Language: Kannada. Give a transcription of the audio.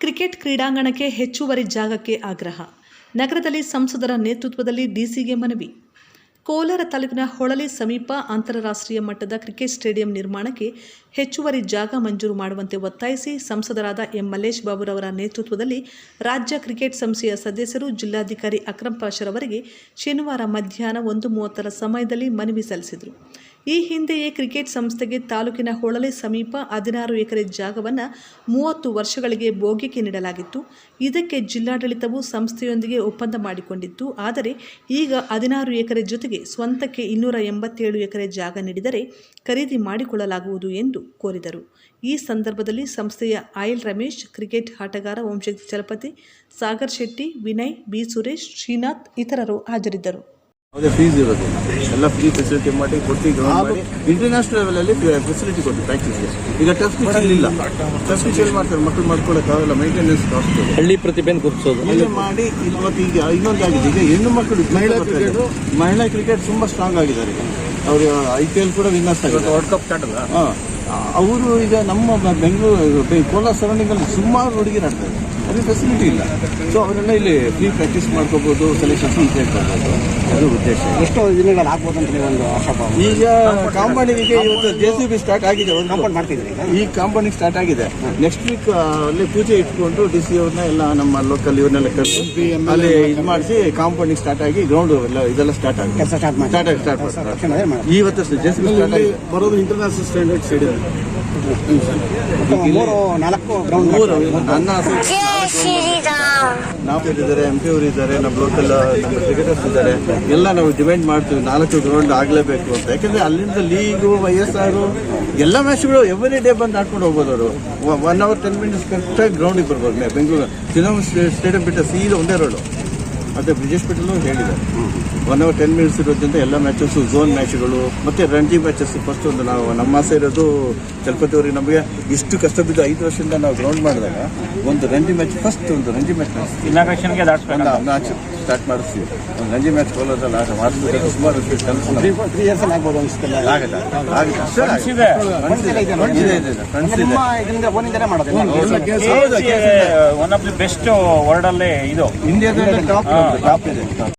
ಕ್ರಿಕೆಟ್ ಕ್ರೀಡಾಂಗಣಕ್ಕೆ ಹೆಚ್ಚುವರಿ ಜಾಗಕ್ಕೆ ಆಗ್ರಹ. ನಗರದಲ್ಲಿ ಸಂಸದರ ನೇತೃತ್ವದಲ್ಲಿ ಡಿಸಿಗೆ ಮನವಿ. ಕೋಲಾರ ತಾಲೂಕಿನ ಹೊಳಲಿ ಸಮೀಪ ಅಂತಾರಾಷ್ಟ್ರೀಯ ಮಟ್ಟದ ಕ್ರಿಕೆಟ್ ಸ್ಟೇಡಿಯಂ ನಿರ್ಮಾಣಕ್ಕೆ ಹೆಚ್ಚುವರಿ ಜಾಗ ಮಂಜೂರು ಮಾಡುವಂತೆ ಒತ್ತಾಯಿಸಿ ಸಂಸದರಾದ ಎಂ ಮಲ್ಲೇಶ್ ಬಾಬುರವರ ನೇತೃತ್ವದಲ್ಲಿ ರಾಜ್ಯ ಕ್ರಿಕೆಟ್ ಸಂಸ್ಥೆಯ ಸದಸ್ಯರು ಜಿಲ್ಲಾಧಿಕಾರಿ ಅಕ್ರಮ್ ಪಾಷರವರಿಗೆ ಶನಿವಾರ ಮಧ್ಯಾಹ್ನ ಒಂದು ಮೂವತ್ತರ ಸಮಯದಲ್ಲಿ ಮನವಿ ಸಲ್ಲಿಸಿದರು. ಈ ಹಿಂದೆಯೇ ಕ್ರಿಕೆಟ್ ಸಂಸ್ಥೆಗೆ ತಾಲೂಕಿನ ಹೊಳಲೆ ಸಮೀಪ ಹದಿನಾರು ಎಕರೆ ಜಾಗವನ್ನು ಮೂವತ್ತು ವರ್ಷಗಳಿಗೆ ಭೋಗ್ಯಕ್ಕೆ ನೀಡಲಾಗಿತ್ತು. ಇದಕ್ಕೆ ಜಿಲ್ಲಾಡಳಿತವು ಸಂಸ್ಥೆಯೊಂದಿಗೆ ಒಪ್ಪಂದ ಮಾಡಿಕೊಂಡಿತ್ತು. ಆದರೆ ಈಗ ಹದಿನಾರು ಎಕರೆ ಜೊತೆಗೆ ಸ್ವಂತಕ್ಕೆ ಇನ್ನೂರ ಎಂಬತ್ತೇಳು ಎಕರೆ ಜಾಗ ನೀಡಿದರೆ ಖರೀದಿ ಮಾಡಿಕೊಳ್ಳಲಾಗುವುದು ಎಂದು ಕೋರಿದರು. ಈ ಸಂದರ್ಭದಲ್ಲಿ ಸಂಸ್ಥೆಯ ಆಯಿಲ್ ರಮೇಶ್, ಕ್ರಿಕೆಟ್ ಆಟಗಾರ ವಂಶಕ್ತಿ ಚಲಪತಿ ಸಾಗರ್ ಶೆಟ್ಟಿ, ವಿನಯ್, ಬಿ ಸುರೇಶ್, ಶ್ರೀನಾಥ್ ಇತರರು ಹಾಜರಿದ್ದರು. ಯಾವುದೇ ಫೀಸ್ ಇರೋದಿಲ್ಲ. ಎಲ್ಲ ಫ್ರೀ ಫೆಸಿಲಿಟಿ ಮಾಡಿ ಕೊಟ್ಟು ಮಾಡಿ. ಇಂಟರ್ನ್ಯಾಷನಲ್ ಲೆವೆಲ್ ಅಲ್ಲಿ ಫೆಸಿಲಿಟಿ ಕೊಟ್ಟು ಪ್ರಾಕ್ಟೀಸ್ಗೆ ಈಗ ಟೆಸ್ಟ್ ಪಿಚ್ ಇಲ್ಲ. ಎಲ್ಲಿ ಮಾಡ್ತಾರೆ ಮಕ್ಕಳು ಆಗಲ್ಲ ಮೇಂಟೆನೆನ್ಸ್ ಕಾಸ್ಟ್ ಹಳ್ಳಿ ಪ್ರತಿಭೆನ ಗುರುತಿಸೋದು. ಇಲ್ಲಿ ಮಾಡಿ ಇವತ್ತು ಈಗ ಇನ್ನೊಂದು ಆಗಿದೆ. ಈಗ ಹೆಣ್ಣು ಮಕ್ಕಳು ಮಹಿಳಾ ಕ್ರಿಕೆಟ್ ಮಹಿಳಾ ಕ್ರಿಕೆಟ್ ತುಂಬಾ ಸ್ಟ್ರಾಂಗ್ ಆಗಿದ್ದಾರೆ. ಈಗ ಅವರು ಐ ಪಿ ಎಲ್ ಕೂಡ ವಿನ್ನರ್ಸ್ ಆಗಿದ್ದಾರೆ. ವರ್ಲ್ಡ್ ಕಪ್ ಸ್ಟಾರ್ಟ್ ಅವರು ಈಗ ನಮ್ಮ ಬೆಂಗಳೂರು ಕೋಲಾರ ಸರೌಂಡಿಂಗ್ ಅಲ್ಲಿ ಸುಮಾರು ಹುಡುಗಿ ಅಲ್ಲಿ ಫೆಸಿಲಿಟಿ ಇಲ್ಲ. ಸೊ ಅವರೆಲ್ಲ ಇಲ್ಲಿ ಫ್ರೀ ಪ್ರಾಕ್ಟೀಸ್ ಮಾಡ್ಕೋಬಹುದು ಸೆಲೆಕ್ಷನ್ಸ್ ಅಂತ ಹೇಳ್ಕೊಬಹುದು ಅದು ಉದ್ದೇಶ. ಎಷ್ಟು ದಿನಗಳಲ್ಲಿ ಆಗ್ಬೋದು ಅಂತ ನೀವು ಒಂದು ಆಶಾಭಾವ ಈಗ ಕಾಂಬಾಣಿಗೆ ಇವತ್ತು ಜೆ ಸಿ ಬಿ ಸ್ಟಾರ್ಟ್ ಆಗಿದೆ ಒಂದು. ಕಾಂಪೌಂಡ್ ಮಾಡ್ತಿದ್ದೀನಿ ಈಗ? ಈ ಕಾಂಪೌಂಡಿಂಗ್ ಸ್ಟಾರ್ಟ್ ಆಗಿದೆ. ನೆಕ್ಸ್ಟ್ ವೀಕ್ ಅಲ್ಲಿ ಪೂಜೆ ಇಟ್ಕೊಂಡು ಡಿ ಸಿ ಅವ್ರನ್ನ ಎಲ್ಲ ನಮ್ಮ ಲೋಕಲ್ ಇವ್ರನ್ನೆಲ್ಲ ಕರೆಸಿ ಅಲ್ಲಿ ಇದು ಮಾಡಿಸಿ ಕಾಂಪೌಂಡಿಂಗ್ ಸ್ಟಾರ್ಟ್ ಆಗಿ ಗ್ರೌಂಡ್ ಎಲ್ಲ ಇದೆಲ್ಲ ಸ್ಟಾರ್ಟ್ ಆಗಿದೆ ಸ್ಟಾರ್ಟ್ ಮಾಡಿ. ಸ್ಟಾರ್ಟ್ ಆಗಿ ಸ್ಟಾರ್ಟ್ ಮಾಡಿ. ಇವತ್ತು ಜೆ ಸಿ ಬಿ ಸ್ಟಾರ್ಟ್ ಬರೋದು ಇಂಟರ್ನ್ಯಾಷನಲ್ ಸ್ಟ್ಯಾಂಡರ್ಡ್ ಸ್ಟೇಡಿಯಂ ಮೂರು ನಾಲ್ಕು ಗ್ರೌಂಡ್ ಮೂರು ನನ್ನ ಆಸೆ ಇದ್ದಾರೆ ಎಂ ಪಿ ಅವರು ಇದ್ದಾರೆ, ನಮ್ಮ ಲೋಕಲ್ ಕ್ರಿಕೆಟರ್ಸ್ ಇದ್ದಾರೆ. ಎಲ್ಲ ನಾವು ಡಿಮ್ಯಾಂಡ್ ಮಾಡ್ತೀವಿ. ನಾಲ್ಕು ಗ್ರೌಂಡ್ ಆಗಲೇಬೇಕು ಅಂತ. ಯಾಕಂದ್ರೆ ಅಲ್ಲಿಂದ ಲೀಗು ವೈ ಎಸ್ ಆರು ಎಲ್ಲ ಮ್ಯಾಚ್ಗಳು ಎವ್ರಿ ಡೇ ಬಂದು ಆಡ್ಕೊಂಡು ಹೋಗ್ಬೋದು ಅವರು. ಒನ್ ಅವರ್ ಟೆನ್ ಮಿನಿಟ್ಸ್ ಕರೆಕ್ಟಾಗಿ ಗ್ರೌಂಡಿಗೆ ಬರ್ಬೋದು. ಬೆಂಗಳೂರು ಚಿನ್ನಮ್ಮ ಸ್ಟೇಡಿಯಂ ಬಿಟ್ಟ ಸೀದ ಒಂದೇ ರೋಡು ಮತ್ತೆ ಬ್ರಿಜೇಶ್ ಪಟೇಲ್ ಹೇಳಿದ್ದಾರೆ. ಒನ್ ಅವರ್ ಟೆನ್ ಮಿನಿಟ್ಸ್ ಇರೋದ್ರಿಂದ ಎಲ್ಲ ಮ್ಯಾಚಸ್ ಝೋನ್ ಮ್ಯಾಚ್ಗಳು ಮತ್ತೆ ರಣಜಿ ಮ್ಯಾಚಸ್ ಫಸ್ಟ್ ಒಂದು ನಾವು ನಮ್ಮ ಆಸೆ ಇರೋದು ಚಲಪತಿ ಅವರಿಗೆ ನಮಗೆ ಇಷ್ಟು ಕಷ್ಟ ಬಿದ್ದು ಐದು ವರ್ಷದಿಂದ ನಾವು ಗ್ರೌಂಡ್ ಮಾಡಿದಾಗ ಒಂದು ರಂಜಿ ಮ್ಯಾಚ್ ಫಸ್ಟ್ ಒಂದು ರಂಜಿ ಮ್ಯಾಚ್ ಇನಾಗ್ರೇಷನ್ಗೆ ಮ್ಯಾಚ್ ಸ್ಟಾರ್ಟ್ ಮಾಡಿಸ್ತೀವಿ. ಒಂದು ರಂಜಿ ಮ್ಯಾಚ್ ಕೋಲಾರದಲ್ಲಿ ಆಟ ಮಾಡಿಸ್ಬೇಕು ಸುಮಾರು ತ್ರೀ ಇಯರ್ಸ್ ಆಗ್ಬೋದು ಆಗಲ್ಲ one of the best world ಅಲ್ಲೇ ಇದು. ಇಂಡಿಯಾದಲ್ಲಿ top Não, tá, Pedro. Tá.